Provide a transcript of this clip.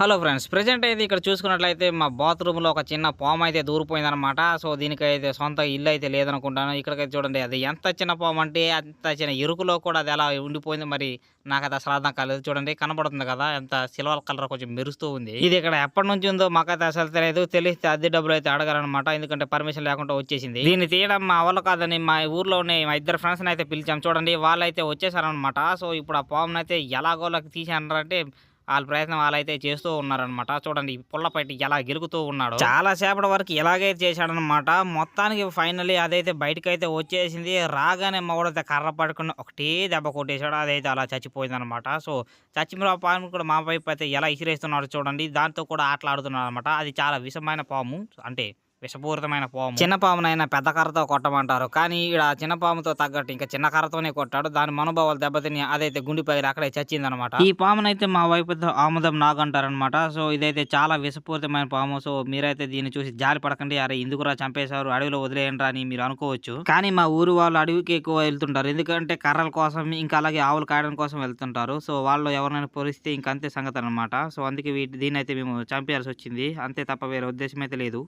Hello friends present అయితే ఇక్కడ చూసుకున్నట్లయితే మా బాత్రూంలో ఒక చిన్న పాము అయితే దూరిపోయిందనమాట సో దీనికైతే సొంత ఇల్లు అయితే లేదనుకుంటాను. ఇక్కడికైతే చూడండి అది ఎంత చిన్న పాము అంటే అంత చిన్న ఇరుకులో కూడా అది ఎలా ఉండిపోయింది మరి నాకు అది అసలు అర్థం కాలేదు. చూడండి కనబడుతుంది కదా ఎంత సిల్వర్ కలర్ కొంచెం మెరుస్తూ ఉంది. ఇది ఇక్కడ ఎప్పటి నుంచి ఉందో మాకైతే అసలు తెలియదు. తెలిస్తే అద్దె డబ్బులు అయితే అడగాలన్నమాట. ఎందుకంటే పర్మిషన్ లేకుండా వచ్చేసింది. దీన్ని తీయడం మా వల్ల కాదని మా ఊర్లోనే మా ఇద్దరు ఫ్రెండ్స్ని అయితే పిలిచాం. చూడండి వాళ్ళైతే వచ్చేసారనమాట సో ఇప్పుడు ఆ పామునైతే అయితే ఎలాగోలాకి తీసారంటే వాళ్ళ ప్రయత్నం వాళ్ళైతే చేస్తూ ఉన్నారనమాట చూడండి ఈ పుల్లపైటి ఎలా గెలుగుతూ ఉన్నాడు. చాలా సేపటి వరకు ఇలాగైతే చేశాడనమాట మొత్తానికి ఫైనలీ అదైతే బయటకు అయితే వచ్చేసింది. రాగానే మగడైతే కర్ర పడుకుని ఒకటే దెబ్బ కొట్టేశాడు. అదైతే అలా చచ్చిపోయింది అనమాట సో చచ్చిమిరా పాము కూడా మా వైపు అయితే ఎలా ఇసిరేస్తున్నాడు చూడండి. దాంతో కూడా ఆటలాడుతున్నాడు అనమాట అది చాలా విషమైన పాము. అంటే విషపూరితమైన పాము. చిన్న పామునైనా పెద్ద కర్రతో కొట్టమంటారు. కానీ ఇక్కడ చిన్న పాముతో తగ్గట్టు ఇంకా చిన్న కర్రతోనే కొట్టాడు. దాని మనోభావాలు దెబ్బతిని అదైతే గుండెపై అక్కడే చచ్చింది అనమాట ఈ పామునైతే మా వైపు ఆముదం నాగంటారనమాట సో ఇదైతే చాలా విషపూరితమైన పాము. సో మీరైతే దీన్ని చూసి జారి పడకండి. అరే ఎందుకురా చంపేశారు? అడవిలో వదిలేయండి అని మీరు అనుకోవచ్చు. కానీ మా ఊరు వాళ్ళు అడవికి ఎక్కువ వెళ్తుంటారు. ఎందుకంటే కర్రల కోసం ఇంకా అలాగే ఆవులు కాయడం కోసం వెళ్తుంటారు. సో వాళ్ళు ఎవరైనా పొరిస్తే ఇంకంతే సంగతి అనమాట సో అందుకే వీటి దీన్ని అయితే మేము చంపేయాల్సి వచ్చింది. అంతే తప్ప వేరే ఉద్దేశం అయితే లేదు.